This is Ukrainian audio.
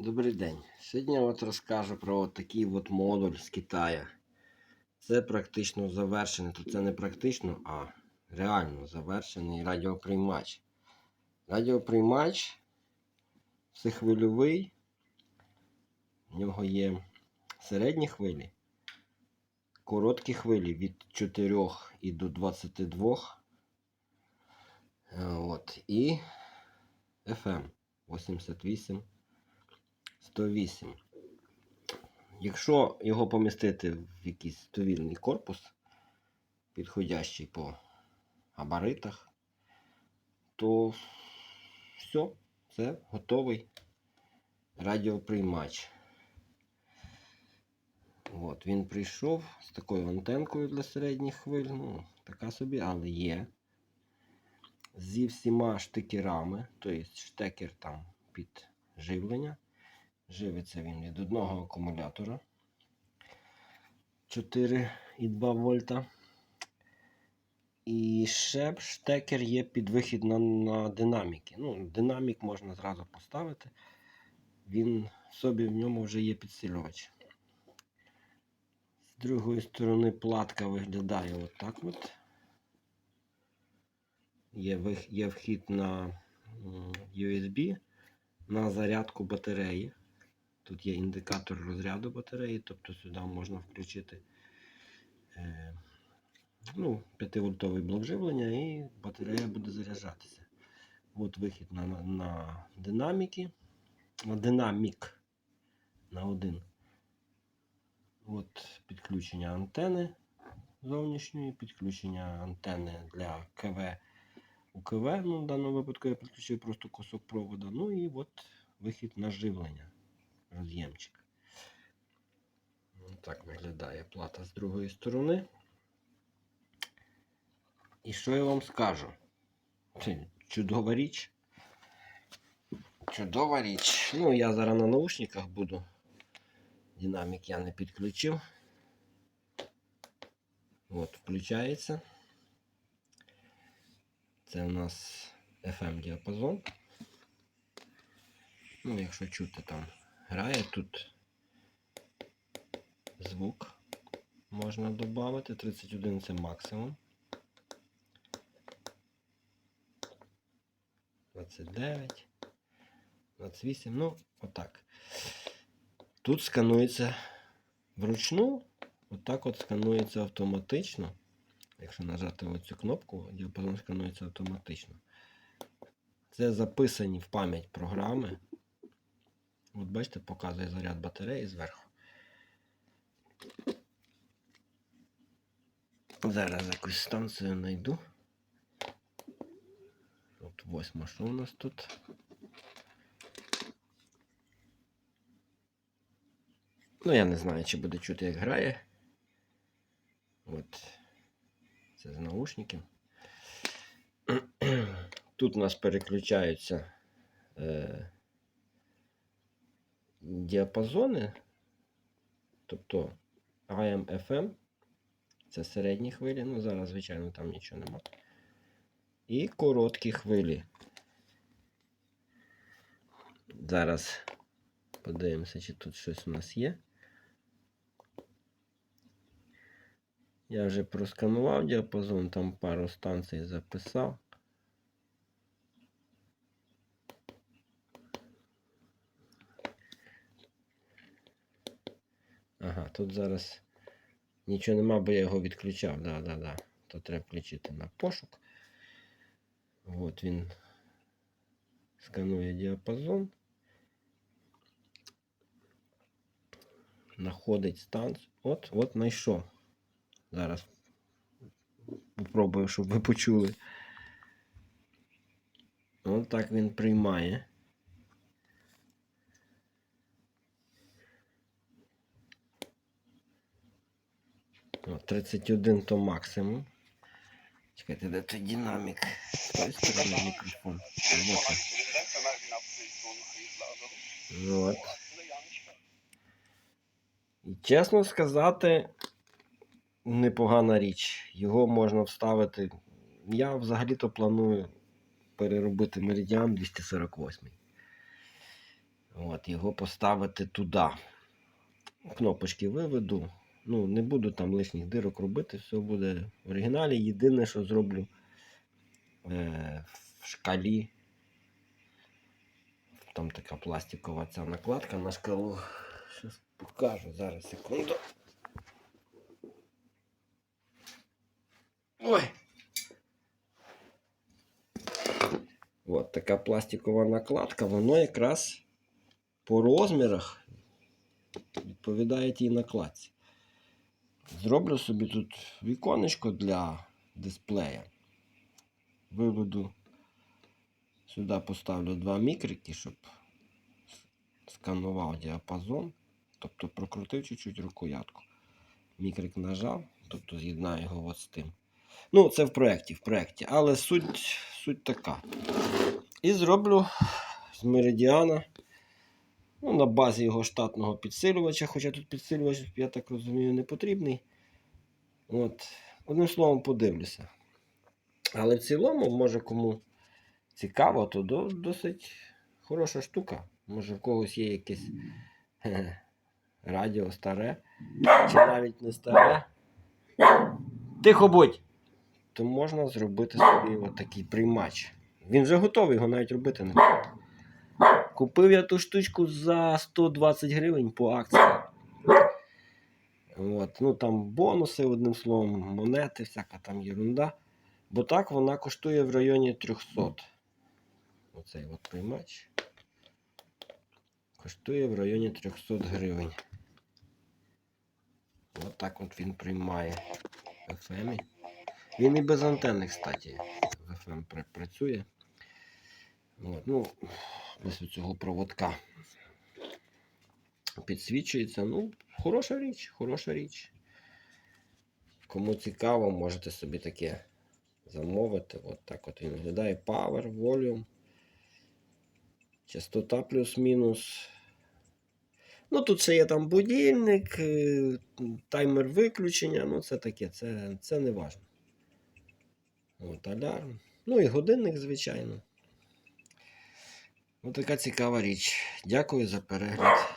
Добрий день. Сьогодні я от розкажу про от такий от модуль з Китаю. Це практично завершений, то це не практично, а реально завершений радіоприймач. Радіоприймач всехвильовий. В нього є середні хвилі, короткі хвилі від 4 і до 22. Е, От, і FM 88. 108. Якщо його помістити в якийсь довільний корпус, підходящий по габаритах, то все, це готовий радіоприймач. От, він прийшов з такою антенкою для середніх хвиль. Ну, така собі, але є. Зі всіма штекерами, тобто штекер там під живлення. Живиться він від одного акумулятора 4,2 вольта. І ще штекер є під вихід на, на динаміки. Ну, динамік можна зразу поставити. Він собі в ньому вже є підсилювач. З другої сторони платка виглядає отак от. Є, вих- є вхід на USB на зарядку батареї. Тут є індикатор розряду батареї, тобто сюди можна включити е, ну, 5-вольтовий блок живлення і батарея буде заряджатися. От вихід на, на, на динаміки, на динамік на один. От підключення антени зовнішньої, підключення антени для КВ у КВ. Ну, в даному випадку я підключив просто кусок провода. Ну і от вихід на живлення роз'ємчик. Так виглядає плата з другої сторони. І що я вам скажу? Це чудова річ. Чудова річ. Ну, я зараз на наушниках буду. Динамік я не підключив. От, включається. Це у нас FM діапазон. Ну, якщо чути там грає тут звук можна додати. 31 це максимум. 29, 28, ну, отак. Тут сканується вручну, отак от сканується автоматично. Якщо нажати оцю кнопку, діапазон сканується автоматично. Це записані в пам'ять програми. От бачите, показує заряд батареї зверху. Зараз якусь станцію знайду. От восьма, що у нас тут? Ну, я не знаю, чи буде чути, як грає. От. Це з наушників. Тут у нас переключаються е, діапазони, тобто AM, FM, це середні хвилі, ну зараз, звичайно, там нічого нема. І короткі хвилі. Зараз подивимося, чи тут щось у нас є. Я вже просканував діапазон, там пару станцій записав. Тут зараз нічого нема, бо я його відключав. Да, да, да. То треба включити на пошук. От він сканує діапазон. Находить станцію. От, от знайшов. Зараз попробую, щоб ви почули. От так він приймає. 31 то максимум. Чекайте, де той динамік? З тої сторони мікрофон. Вот. От. І чесно сказати, непогана річ. Його можна вставити. Я взагалі-то планую переробити Meridian 248. От. От, його поставити туди. Кнопочки виведу. Ну, не буду там лишніх дирок робити, все буде в оригіналі. Єдине, що зроблю е, в шкалі. Там така пластикова ця накладка на шкалу. Щас покажу, зараз секунду. Ой. От така пластикова накладка, воно якраз по розмірах відповідає тій накладці. Зроблю собі тут віконечко для дисплея. Виведу сюди поставлю два мікрики, щоб сканував діапазон. Тобто прокрутив чуть-чуть рукоятку. Мікрик нажав, тобто з'єднаю його от з тим. Ну, це в проєкті, в проєкті, але суть, суть така. І зроблю з меридіана ну, на базі його штатного підсилювача, хоча тут підсилювач, я так розумію, не потрібний. От. Одним словом, подивлюся. Але в цілому, може кому цікаво, то до, досить хороша штука. Може в когось є якесь радіо старе, чи навіть не старе. Тихо будь! То можна зробити собі отакий приймач. Він вже готовий, його навіть робити не треба. Купив я ту штучку за 120 гривень по акції. От, ну там бонуси, одним словом, монети, всяка там ерунда. Бо так вона коштує в районі 300. Оцей от приймач. Коштує в районі 300 гривень. От так от він приймає FM. Він і без антенни, кстати, FM працює. От, ну, без цього проводка підсвічується. Ну, хороша річ, хороша річ. Кому цікаво, можете собі таке замовити. От так от він виглядає. Power, volume. Частота плюс-мінус. Ну, тут ще є там будильник, е, таймер виключення. Ну, це таке, це, це не важно. От алярм. Ну і годинник, звичайно. Ось така цікава річ. Дякую за перегляд